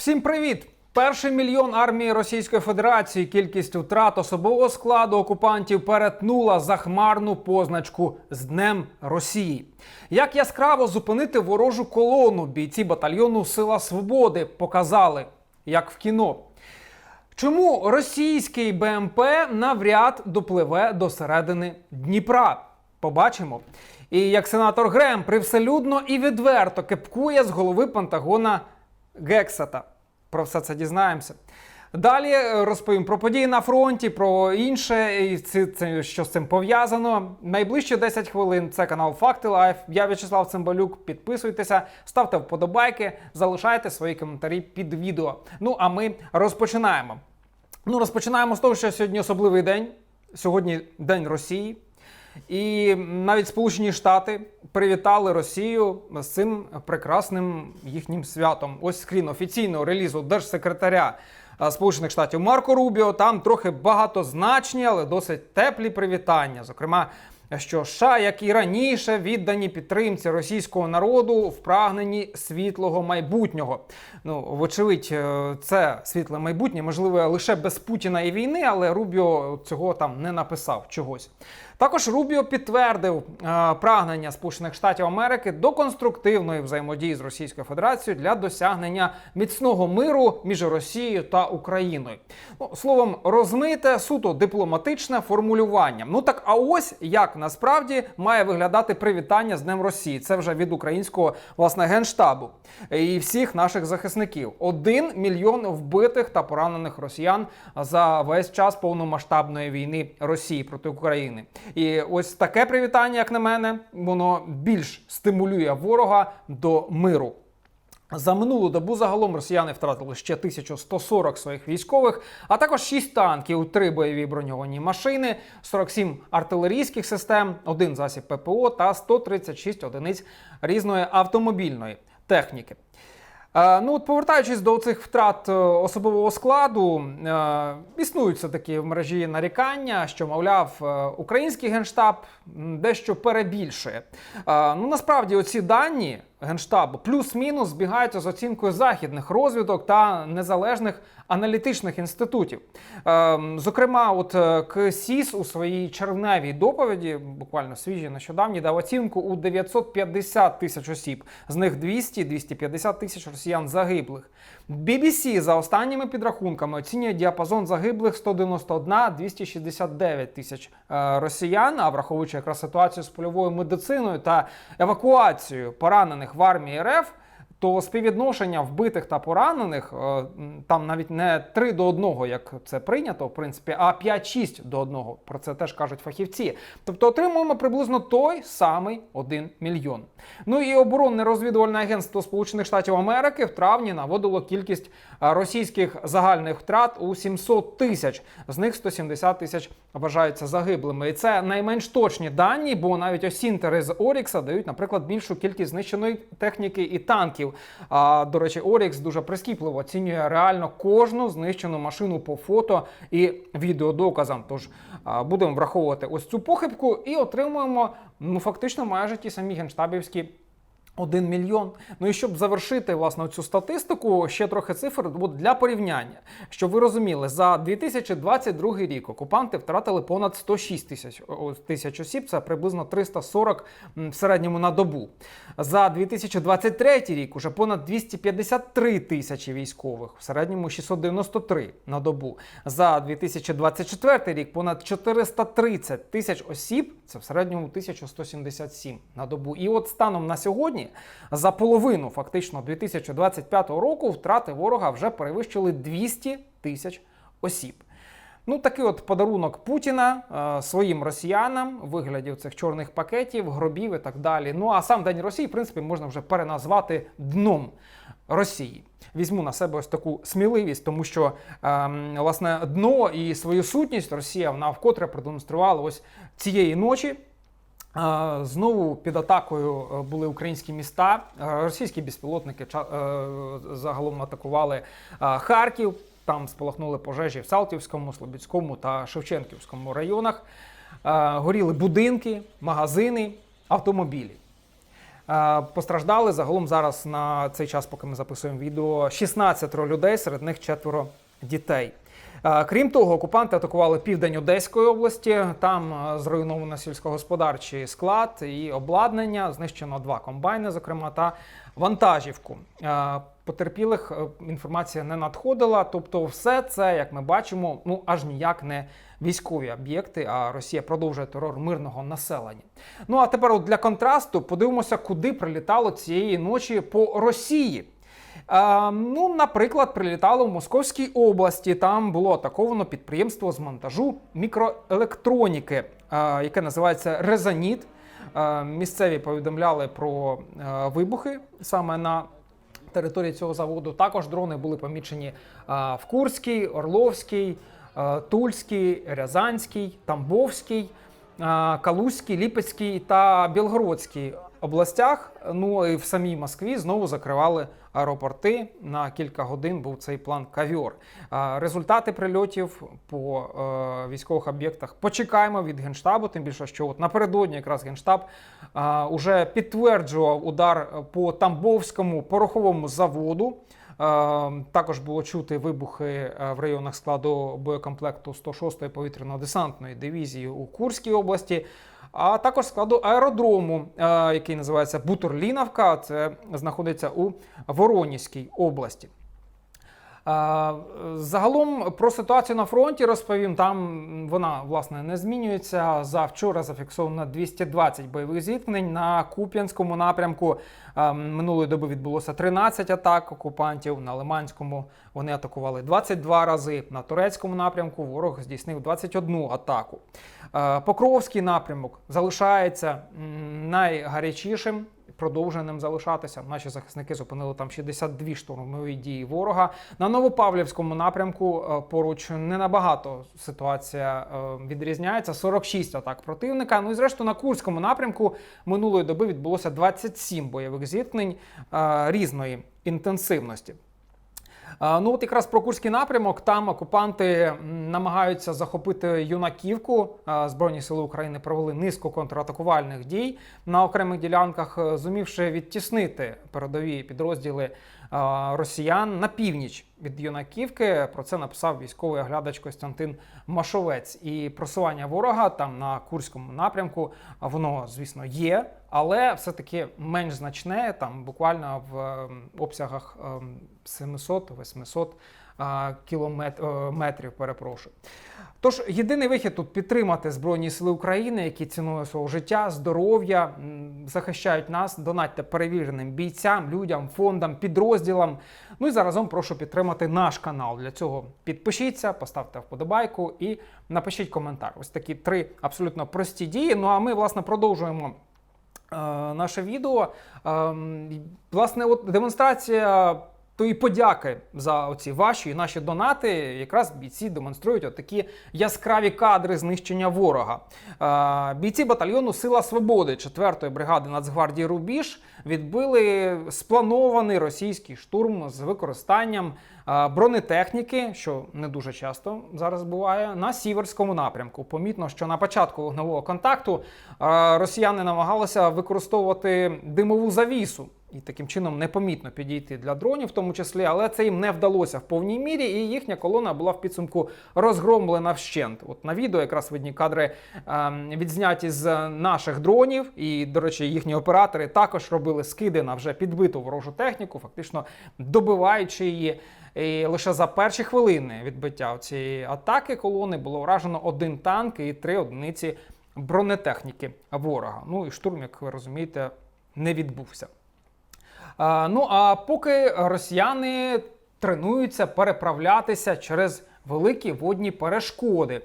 Всім привіт! Перший мільйон армії Російської Федерації кількість втрат особового складу окупантів перетнула захмарну позначку з Днем Росії. Як яскраво зупинити ворожу колону бійці батальйону Сила Свободи показали, як в кіно. Чому російський БМП навряд допливе до середини Дніпра? Побачимо. І як сенатор Грем привселюдно і відверто кепкує з голови Пентагона Гексата. Про все це дізнаємося. Далі е, розповім про події на фронті, про інше, і це, що з цим пов'язано. Найближчі 10 хвилин це канал Факти Лайф. Я В'ячеслав Цимбалюк. Підписуйтеся, ставте вподобайки, залишайте свої коментарі під відео. Ну а ми розпочинаємо. Ну, розпочинаємо з того, що сьогодні особливий день. Сьогодні День Росії. І навіть Сполучені Штати привітали Росію з цим прекрасним їхнім святом. Ось скрін офіційного релізу держсекретаря Сполучених Штатів Марко Рубіо. Там трохи багатозначні, але досить теплі привітання. Зокрема, що США, як і раніше, віддані підтримці російського народу в прагненні світлого майбутнього. Ну, вочевидь, е, це світле майбутнє, можливо, лише без Путіна і війни, але Рубіо цього там не написав чогось. Також Рубіо підтвердив е, прагнення Сполучених Штатів Америки до конструктивної взаємодії з Російською Федерацією для досягнення міцного миру між Росією та Україною. Ну, словом, розмите суто дипломатичне формулювання. Ну так, а ось як насправді має виглядати привітання з Днем Росії. Це вже від українського власне генштабу і всіх наших захисників. Один мільйон вбитих та поранених росіян за весь час повномасштабної війни Росії проти України. І ось таке привітання, як на мене, воно більш стимулює ворога до миру. За минулу добу загалом росіяни втратили ще 1140 своїх військових, а також 6 танків, 3 бойові броньовані машини, 47 артилерійських систем, один засіб ППО та 136 одиниць різної автомобільної техніки. Е, Ну, от повертаючись до цих втрат е, особового складу, е, існують все таки в мережі нарікання, що мовляв, український генштаб дещо перебільшує. Ну насправді, оці дані генштабу плюс-мінус збігаються з оцінкою західних розвідок та незалежних аналітичних інститутів. Е, Зокрема, от е, КСІС у своїй червневій доповіді, буквально свіжі нещодавні, дав оцінку у 950 тисяч осіб, з них 200-250 тисяч росіян загиблих. BBC за останніми підрахунками оцінює діапазон загиблих 191-269 тисяч е, росіян. А враховуючи якраз ситуацію з польовою медициною та евакуацією поранених в армії РФ. То співвідношення вбитих та поранених е, там навіть не 3 до 1, як це прийнято, в принципі, а 5-6 до 1. Про це теж кажуть фахівці. Тобто отримуємо приблизно той самий 1 мільйон. Ну і оборонне розвідувальне агентство Сполучених Штатів Америки в травні наводило кількість е, російських загальних втрат у 700 тисяч. З них 170 тисяч вважаються загиблими. І це найменш точні дані, бо навіть осінтери з Орікса дають, наприклад, більшу кількість знищеної техніки і танків. А до речі, Орікс дуже прискіпливо оцінює реально кожну знищену машину по фото і відеодоказам. Тож будемо враховувати ось цю похибку і отримуємо ну фактично майже ті самі генштабівські. 1 мільйон. Ну і щоб завершити власне цю статистику, ще трохи цифр для порівняння. Щоб ви розуміли, за 2022 рік окупанти втратили понад 106 тисяч тисяч осіб, це приблизно 340 м, в середньому на добу. За 2023 рік уже понад 253 тисячі військових, в середньому 693 на добу. За 2024 рік понад 430 тисяч осіб, це в середньому 1177 на добу. І от станом на сьогодні, за половину фактично 2025 року, втрати ворога вже перевищили 200 тисяч осіб. Ну, такий от подарунок Путіна е, своїм росіянам, у вигляді цих чорних пакетів, гробів і так далі. Ну а сам День Росії, в принципі, можна вже переназвати дном Росії. Візьму на себе ось таку сміливість, тому що ем, власне дно і свою сутність Росія вона вкотре продемонструвала ось цієї ночі. Знову під атакою е, були українські міста. Е, Російські безпілотники е, загалом атакували Харків. Там спалахнули пожежі в Салтівському, Слобідському та Шевченківському районах. Горіли будинки, магазини, автомобілі. Постраждали загалом зараз на цей час, поки ми записуємо відео, 16 людей, серед них четверо дітей. Е, Крім того, окупанти атакували південь Одеської області. Там е, зруйновано сільськогосподарчий склад і обладнання. Знищено два комбайни, зокрема, та вантажівку. Е, Потерпілих інформація не надходила. Тобто, все це, як ми бачимо, ну аж ніяк не військові об'єкти. А Росія продовжує терор мирного населення. Ну а тепер, от для контрасту, подивимося, куди прилітало цієї ночі по Росії. Ну, наприклад, прилітало в Московській області. Там було атаковано підприємство з монтажу мікроелектроніки, яке називається Резаніт. Місцеві повідомляли про вибухи саме на території цього заводу. Також дрони були помічені в Курській, Орловській, Тульській, Рязанській, Тамбовській. Калузькій, Ліпецькій та Білгородській областях. Ну і в самій Москві знову закривали аеропорти. На кілька годин був цей план кавьор. Е, Результати прильотів по е, військових об'єктах почекаємо від генштабу. Тим більше, що от напередодні якраз генштаб уже підтверджував удар по Тамбовському пороховому заводу. Також було чути вибухи е, в районах складу боєкомплекту 106-ї повітряно-десантної дивізії у Курській області, а також складу аеродрому, е, який називається Бутурліновка. Це знаходиться у Воронізькій області. Загалом про ситуацію на фронті розповім. Там вона власне не змінюється. За вчора зафіксовано 220 бойових зіткнень на Куп'янському напрямку. Минулої доби відбулося 13 атак окупантів. На Лиманському вони атакували 22 рази. На турецькому напрямку ворог здійснив 21 атаку. Покровський напрямок залишається м, найгарячішим продовженим залишатися. Наші захисники зупинили там 62 штурмові дії ворога. На Новопавлівському напрямку е, поруч не набагато ситуація е, відрізняється. 46 атак противника. Ну і зрештою на Курському напрямку минулої доби відбулося 27 бойових зіткнень е, різної інтенсивності. Ну, от якраз про Курський напрямок там окупанти намагаються захопити юнаківку. Збройні сили України провели низку контратакувальних дій на окремих ділянках, е, зумівши відтіснити передові підрозділи росіян на північ від юнаківки. Про це написав військовий оглядач Костянтин Машовець. І просування ворога там на Курському напрямку воно, звісно, є, але все-таки менш значне, там буквально в ем, обсягах ем, 700-800 кілометрів перепрошую. Тож єдиний вихід тут підтримати Збройні Сили України, які ціною свого життя, здоров'я захищають нас, донатьте перевіреним бійцям, людям, фондам, підрозділам. Ну і заразом прошу підтримати наш канал. Для цього підпишіться, поставте вподобайку і напишіть коментар. Ось такі три абсолютно прості дії. Ну а ми, власне, продовжуємо. Е, Наше відео. Ем, Власне, от демонстрація тої подяки за оці ваші і наші донати. Якраз бійці демонструють отакі яскраві кадри знищення ворога. Е, Бійці батальйону Сила Свободи 4-ї бригади Нацгвардії Рубіж відбили спланований російський штурм з використанням е, бронетехніки, що не дуже часто зараз буває, на сіверському напрямку. Помітно, що на початку вогневого контакту росіяни намагалися використовувати димову завісу. І таким чином непомітно підійти для дронів, в тому числі, але це їм не вдалося в повній мірі, і їхня колона була в підсумку розгромлена вщент. От на відео якраз видні кадри е, відзняті з наших дронів, і, до речі, їхні оператори також робили скиди на вже підбиту ворожу техніку, фактично добиваючи її. І лише за перші хвилини відбиття цієї атаки колони було вражено один танк і три одиниці бронетехніки ворога. Ну і штурм, як ви розумієте, не відбувся. Ну а поки росіяни тренуються переправлятися через великі водні перешкоди.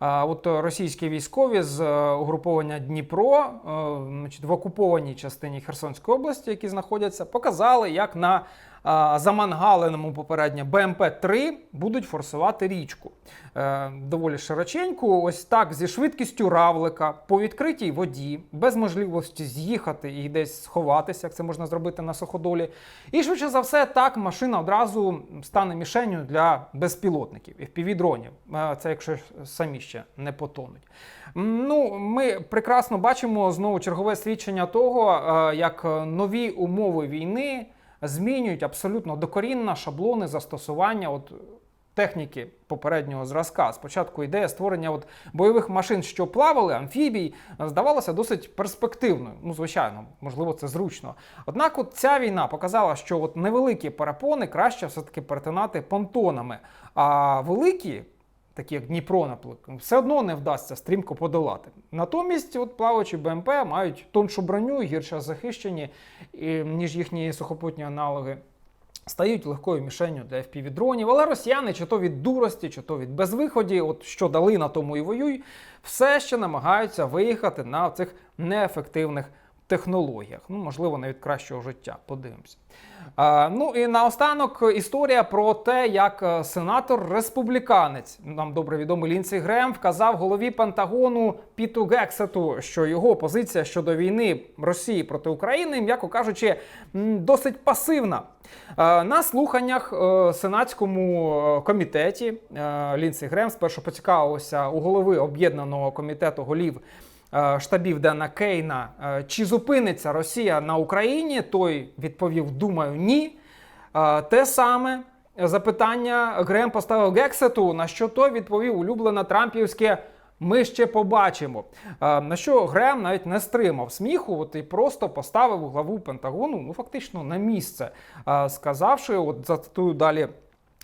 От російські військові з е, угруповання Дніпро, е, в окупованій частині Херсонської області, які знаходяться, показали, як на замангаленому попередньо БМП-3 будуть форсувати річку. Е, доволі широченьку, ось так зі швидкістю равлика по відкритій воді, без можливості з'їхати і десь сховатися, як це можна зробити на суходолі. І швидше за все, так машина одразу стане мішенню для безпілотників FPV-дронів. Е, Це якщо самі ще не потонуть. Ну, ми прекрасно бачимо знову чергове свідчення того, е, як нові умови війни змінюють абсолютно докорінно шаблони застосування от техніки попереднього зразка. Спочатку ідея створення от бойових машин, що плавали, амфібій, здавалося досить перспективною. Ну, звичайно, можливо, це зручно. Однак, от ця війна показала, що от невеликі перепони краще все-таки перетинати понтонами, а великі. Такі як Дніпро, наприклад, все одно не вдасться стрімко подолати. Натомість, от плаваючі БМП мають тоншу броню, гірше захищені, ніж їхні сухопутні аналоги стають легкою мішенню для FPV-дронів. Але росіяни, чи то від дурості, чи то від безвиході, от що дали на тому і воюй, все ще намагаються виїхати на цих неефективних технологіях. Ну, можливо, навіть кращого життя. Подивимося. А, ну і наостанок історія про те, як е, сенатор-республіканець, нам добре відомий Лінсі Грем, вказав голові Пентагону Піту Гексету, що його позиція щодо війни Росії проти України, м'яко кажучи, досить пасивна. Е, На слуханнях е, сенатському е, комітеті е, Лінсі Грем спершу поцікавився у голови об'єднаного комітету голів е, штабів Дена Кейна, е, чи зупиниться Росія на Україні. Той відповів: Думаю, ні. Е, Те саме запитання Грем поставив Гексету, на що той відповів улюблене Трампівське. Ми ще побачимо. Е, На що Грем навіть не стримав сміху, от і просто поставив главу Пентагону, ну фактично на місце, е, сказавши, от зацитую далі.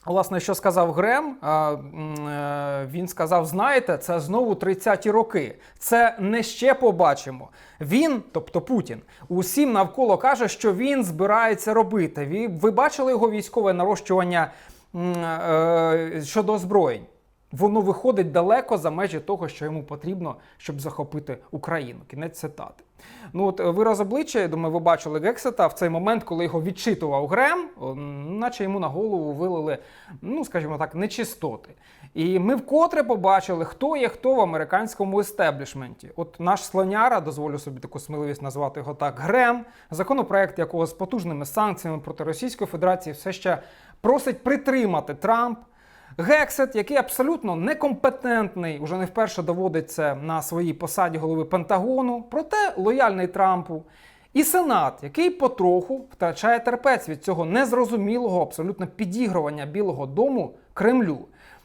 Власне, що сказав Грем, е, він сказав: знаєте, це знову 30-ті роки. Це не ще побачимо. Він, тобто Путін, усім навколо каже, що він збирається робити. Ви бачили його військове нарощування е, щодо озброєнь? Воно виходить далеко за межі того, що йому потрібно, щоб захопити Україну. Кінець цитати. Ну от е, вираз обличчя, я думаю, ви бачили Гексета в цей момент, коли його відчитував Грем, наче йому на голову вилили, ну скажімо так, нечистоти. І ми вкотре побачили, хто є хто в американському естеблішменті. От наш слоняра, дозволю собі таку сміливість назвати його так, Грем, законопроект якого з потужними санкціями проти Російської Федерації все ще просить притримати Трамп. Гексет, який абсолютно некомпетентний, уже не вперше доводить це на своїй посаді голови Пентагону, проте лояльний Трампу. І Сенат, який потроху втрачає терпець від цього незрозумілого абсолютно підігрування Білого Дому Кремлю.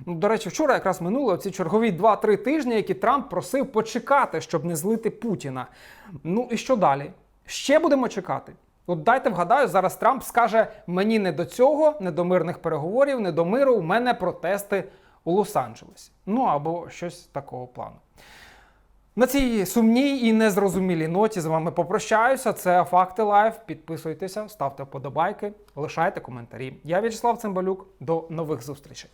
Ну, До речі, вчора якраз минуло ці чергові 2-3 тижні, які Трамп просив почекати, щоб не злити Путіна. Ну і що далі? Ще будемо чекати. От дайте вгадаю, зараз Трамп скаже: мені не до цього, не до мирних переговорів, не до миру. У мене протести у Лос-Анджелесі. Ну або щось такого плану. На цій сумній і незрозумілій ноті з вами попрощаюся. Це Факти Лайф. Підписуйтеся, ставте вподобайки, лишайте коментарі. Я В'ячеслав Цимбалюк. До нових зустрічей.